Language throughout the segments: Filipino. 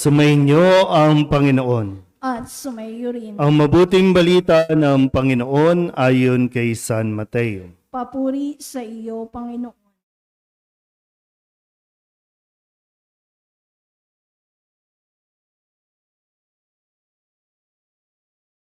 Sumainyo ang Panginoon. at sumayo rin. Ang mabuting balita ng Panginoon ayon kay San Mateo. Papuri sa iyo, Panginoon.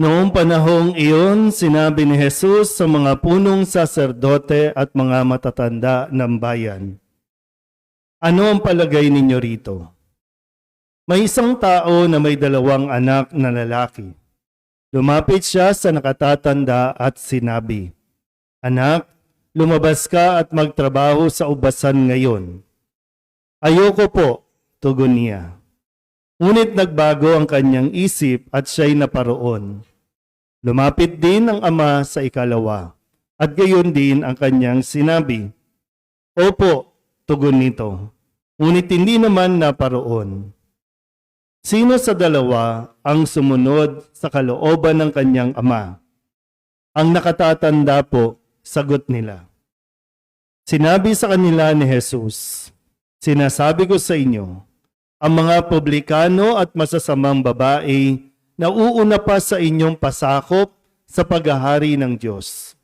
Noong panahong iyon, sinabi ni Jesus sa mga punong saserdote at mga matatanda ng bayan, Ano ang palagay ninyo rito? May isang tao na may dalawang anak na lalaki. Lumapit siya sa nakatatanda at sinabi, Anak, lumabas ka at magtrabaho sa ubasan ngayon. Ayoko po, tugon niya. Ngunit nagbago ang kanyang isip at siya'y naparoon. Lumapit din ang ama sa ikalawa, at gayon din ang kanyang sinabi, Opo, tugon nito, ngunit hindi naman naparoon. Sino sa dalawa ang sumunod sa kalooban ng kanyang ama? Ang nakatatanda po, sagot nila. Sinabi sa kanila ni Jesus, Sinasabi ko sa inyo, ang mga publikano at masasamang babae na uuna pa sa inyong pasakop sa paghahari ng Diyos.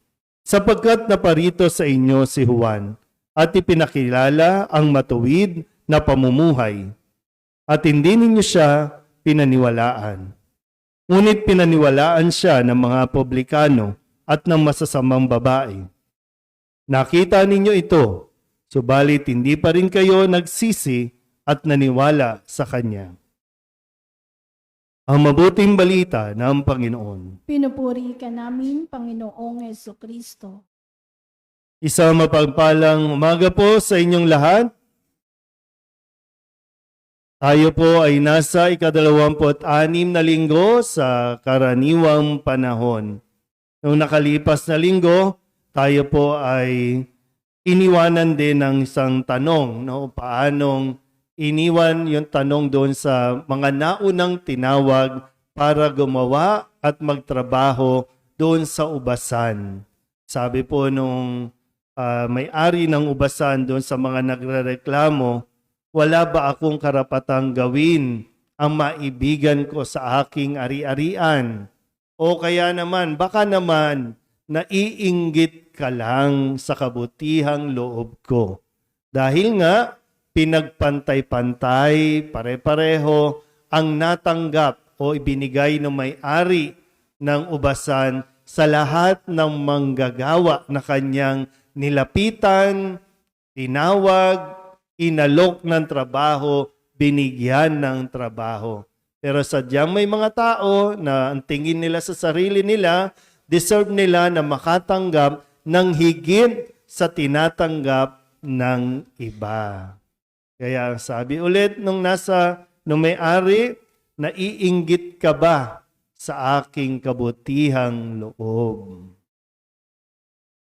Sapagkat naparito sa inyo si Juan at ipinakilala ang matuwid na pamumuhay at hindi ninyo siya pinaniwalaan. Ngunit pinaniwalaan siya ng mga publikano at ng masasamang babae. Nakita ninyo ito, subalit hindi pa rin kayo nagsisi at naniwala sa Kanya. Ang mabuting balita ng Panginoon. Pinupuri ka namin, Panginoong Yeso Kristo. Isang mapagpalang umaga po sa inyong lahat. Tayo po ay nasa ikadalawamput-anim na linggo sa karaniwang panahon. Noong nakalipas na linggo, tayo po ay iniwanan din ng isang tanong, no? Paanong iniwan yung tanong doon sa mga naunang tinawag para gumawa at magtrabaho doon sa ubasan. Sabi po nung ah, may-ari ng ubasan doon sa mga nagrereklamo, wala ba akong karapatang gawin ang maibigan ko sa aking ari-arian? O kaya naman, baka naman, naiinggit ka lang sa kabutihang loob ko. Dahil nga, pinagpantay-pantay, pare-pareho, ang natanggap o ibinigay ng may-ari ng ubasan sa lahat ng manggagawa na kanyang nilapitan, tinawag, inalok ng trabaho, binigyan ng trabaho. Pero sadyang may mga tao na ang tingin nila sa sarili nila, deserve nila na makatanggap ng higit sa tinatanggap ng iba. Kaya sabi ulit nung nasa nung may-ari, naiinggit ka ba sa aking kabutihang loob?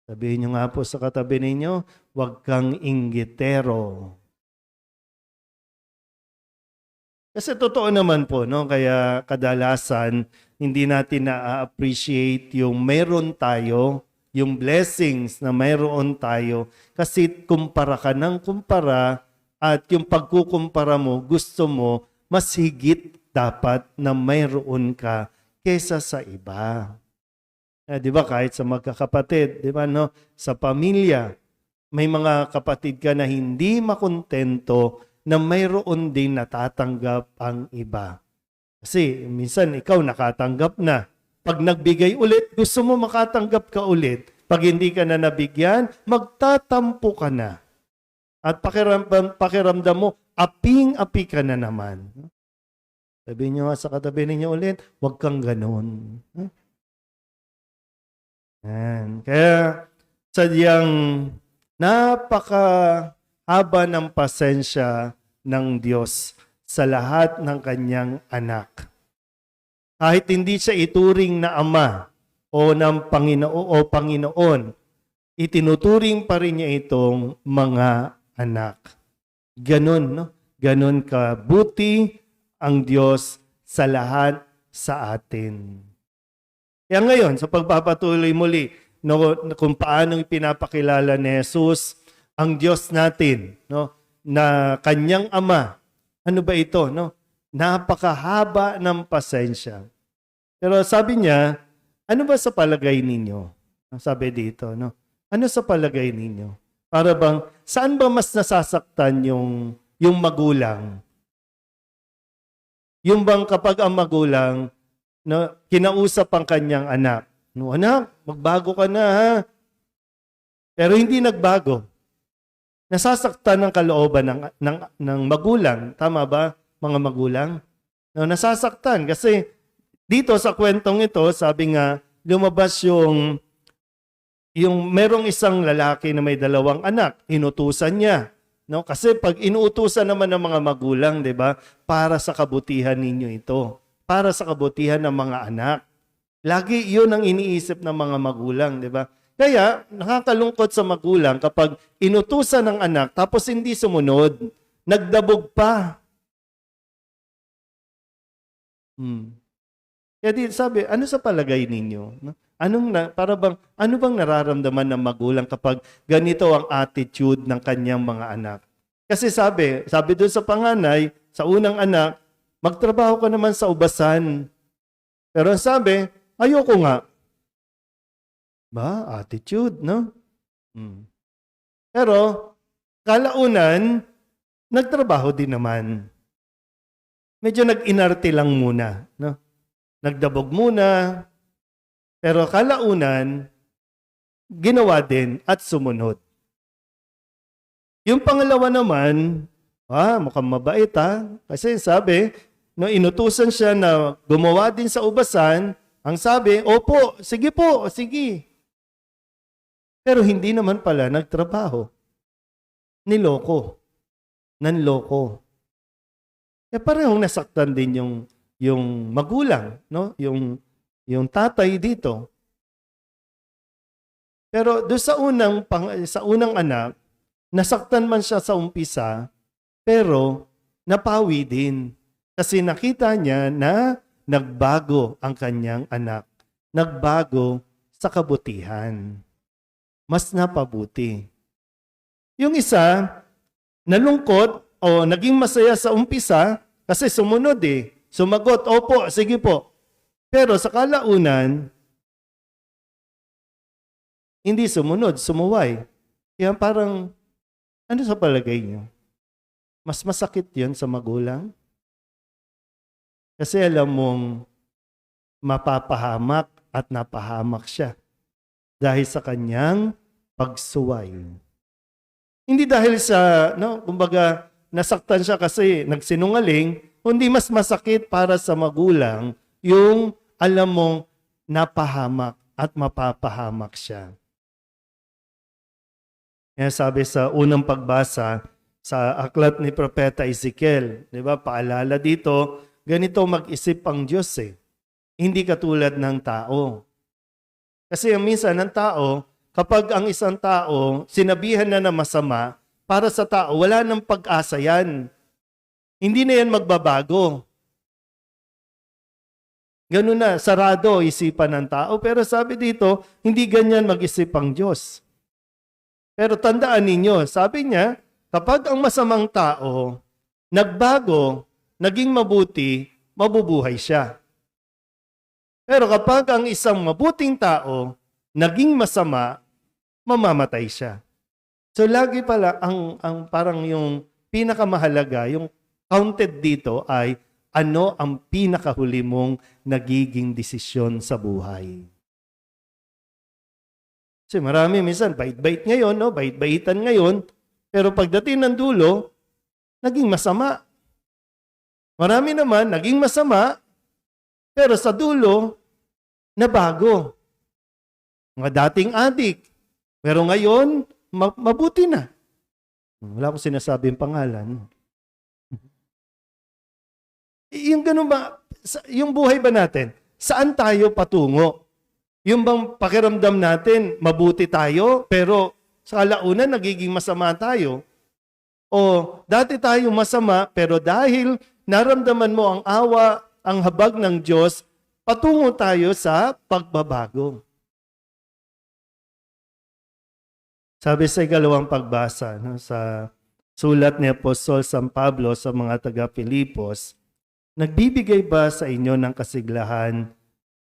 Sabihin nyo nga po sa katabi ninyo, huwag kang inggitero. Kasi totoo naman po, no? Kaya kadalasan, hindi natin na-appreciate yung meron tayo, yung blessings na mayroon tayo. Kasi kumpara ka ng kumpara at yung pagkukumpara mo, gusto mo, mas higit dapat na mayroon ka kesa sa iba. Eh, di ba kahit sa magkakapatid, di ba no? Sa pamilya, may mga kapatid ka na hindi makontento na mayroon din natatanggap ang iba. Kasi minsan ikaw nakatanggap na. Pag nagbigay ulit, gusto mo makatanggap ka ulit. Pag hindi ka na nabigyan, magtatampo ka na. At pakiramdam, pakiramdam mo, aping-api ka na naman. Sabi niyo nga sa katabi ninyo ulit, huwag kang ganun. Yan. Kaya sadyang napaka haba ng pasensya ng Diyos sa lahat ng kanyang anak. Kahit hindi siya ituring na ama o ng Panginoon o Panginoon, itinuturing pa rin niya itong mga anak. Ganon, no? Ganon kabuti ang Diyos sa lahat sa atin. Kaya ngayon, sa pagpapatuloy muli, no, kung paano pinapakilala ni Jesus ang Diyos natin, no, na kanyang ama. Ano ba ito, no? napakahaba ng pasensya. Pero sabi niya, ano ba sa palagay ninyo? Sabi dito, no? Ano sa palagay ninyo? Para bang, saan ba mas nasasaktan yung, yung magulang? Yung bang kapag ang magulang, no, kinausap ang kanyang anak, no, anak, magbago ka na ha. Pero hindi nagbago. Nasasaktan ng kalooban ng, ng, ng magulang. Tama ba, mga magulang? No, nasasaktan kasi dito sa kwentong ito, sabi nga, lumabas yung yung merong isang lalaki na may dalawang anak, inutusan niya. No? Kasi pag inuutusan naman ng mga magulang, 'di ba? Para sa kabutihan ninyo ito. Para sa kabutihan ng mga anak. Lagi 'yun ang iniisip ng mga magulang, 'di ba? Kaya nakakalungkot sa magulang kapag inutusan ng anak tapos hindi sumunod, nagdabog pa. Hmm. Kaya di, sabi, ano sa palagay ninyo? No? Anong na, para bang, ano bang nararamdaman ng magulang kapag ganito ang attitude ng kanyang mga anak? Kasi sabi, sabi doon sa panganay, sa unang anak, magtrabaho ka naman sa ubasan. Pero sabi, ayoko nga. Ba, attitude, no? Hmm. Pero, kalaunan, nagtrabaho din naman. Medyo nag-inarte lang muna, no? Nagdabog muna, pero kalaunan, ginawa din at sumunod. Yung pangalawa naman, ah, mukhang mabait ha. Kasi sabi, no, inutusan siya na gumawa din sa ubasan, ang sabi, opo, sige po, sige. Pero hindi naman pala nagtrabaho. Niloko. Nanloko. Eh parehong nasaktan din yung yung magulang, no? Yung yung tatay dito. Pero do sa unang pang, sa unang anak, nasaktan man siya sa umpisa, pero napawi din kasi nakita niya na nagbago ang kanyang anak. Nagbago sa kabutihan. Mas napabuti. Yung isa, nalungkot o naging masaya sa umpisa kasi sumunod eh. Sumagot, opo, sige po. Pero sa kalaunan, hindi sumunod, sumuway. Kaya parang, ano sa palagay niyo? Mas masakit yon sa magulang? Kasi alam mong mapapahamak at napahamak siya dahil sa kanyang pagsuway. Hindi dahil sa, no, kumbaga, nasaktan siya kasi nagsinungaling, kundi mas masakit para sa magulang yung alam mong napahamak at mapapahamak siya. Kaya sabi sa unang pagbasa sa aklat ni Propeta Ezekiel, di ba, paalala dito, ganito mag-isip ang Diyos eh. Hindi katulad ng tao. Kasi ang minsan ng tao, kapag ang isang tao sinabihan na na masama, para sa tao, wala nang pag-asa yan. Hindi na yan magbabago. Ganun na, sarado isipan ng tao. Pero sabi dito, hindi ganyan mag-isip ang Diyos. Pero tandaan ninyo, sabi niya, kapag ang masamang tao nagbago, naging mabuti, mabubuhay siya. Pero kapag ang isang mabuting tao naging masama, mamamatay siya. So lagi pala ang ang parang yung pinakamahalaga, yung counted dito ay ano ang pinakahuli mong nagiging desisyon sa buhay. Kasi marami minsan, bait-bait ngayon, no? bait-baitan ngayon, pero pagdating ng dulo, naging masama. Marami naman, naging masama, pero sa dulo, nabago. Mga dating adik, pero ngayon, ma- mabuti na. Wala akong sinasabing pangalan. Y- Yung ganun ba, yung buhay ba natin, saan tayo patungo? Yung bang pakiramdam natin, mabuti tayo, pero sa kalaunan, nagiging masama tayo? O dati tayo masama, pero dahil naramdaman mo ang awa, ang habag ng Diyos, patungo tayo sa pagbabago. Sabi sa ikalawang pagbasa no, sa sulat ni Apostol San Pablo sa mga taga-Pilipos, Nagbibigay ba sa inyo ng kasiglahan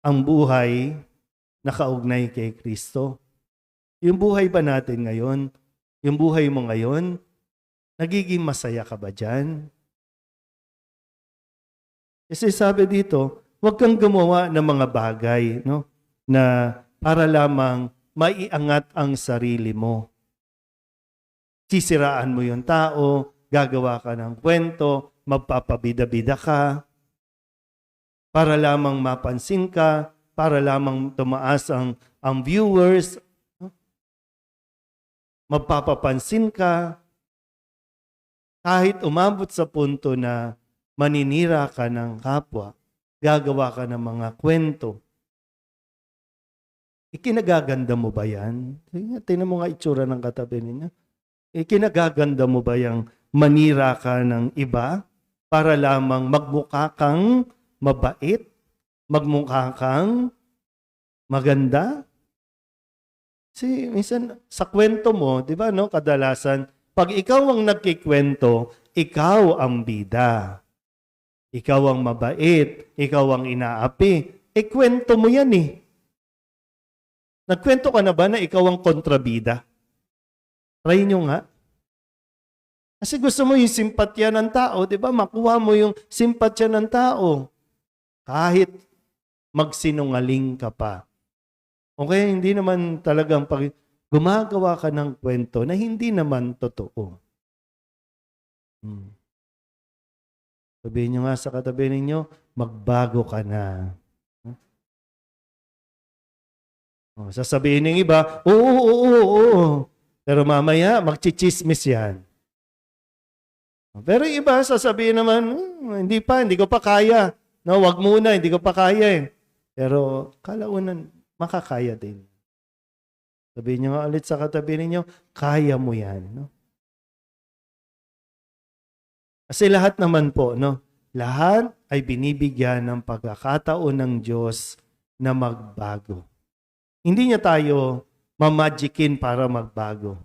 ang buhay na kaugnay kay Kristo? Yung buhay ba natin ngayon? Yung buhay mo ngayon? Nagiging masaya ka ba dyan? Kasi sabi dito, huwag kang gumawa ng mga bagay no? na para lamang maiangat ang sarili mo. Sisiraan mo yung tao, gagawa ka ng kwento, magpapabida-bida ka, para lamang mapansin ka, para lamang tumaas ang, ang viewers, magpapapansin ka, kahit umabot sa punto na maninira ka ng kapwa, gagawa ka ng mga kwento. Ikinagaganda mo ba yan? Tingnan mo nga itsura ng katabi ninyo. Ikinagaganda mo ba yung manira ka ng iba para lamang magmukha kang mabait? Magmukha kang maganda? Kasi minsan sa kwento mo, di ba, no, kadalasan, pag ikaw ang nagkikwento, ikaw ang bida. Ikaw ang mabait, ikaw ang inaapi. Eh, kwento mo yan eh. Nagkwento ka na ba na ikaw ang kontrabida? Try nyo nga. Kasi gusto mo yung simpatya ng tao, di ba? Makuha mo yung simpatya ng tao. Kahit magsinungaling ka pa. Okay, hindi naman talagang pag gumagawa ka ng kwento na hindi naman totoo. Hmm. Sabihin nyo nga sa katabi ninyo, magbago ka na. Oh, sasabihin ng iba, oo, oo, oo, oo. Pero mamaya, magchichismis yan. Pero iba, sasabihin naman, "Hmm, hindi pa, hindi ko pa kaya. No, wag muna, hindi ko pa kaya eh. Pero kalaunan, makakaya din. Sabihin nyo nga ulit sa katabi ninyo, kaya mo yan. No? Kasi lahat naman po, no? lahat ay binibigyan ng pagkakataon ng Diyos na magbago. Hindi niya tayo mamagikin para magbago.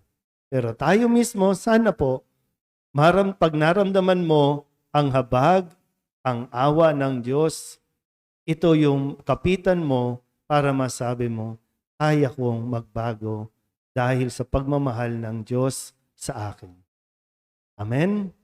Pero tayo mismo, sana po, maram, pag naramdaman mo ang habag, ang awa ng Diyos, ito yung kapitan mo para masabi mo, kaya kong magbago dahil sa pagmamahal ng Diyos sa akin. Amen?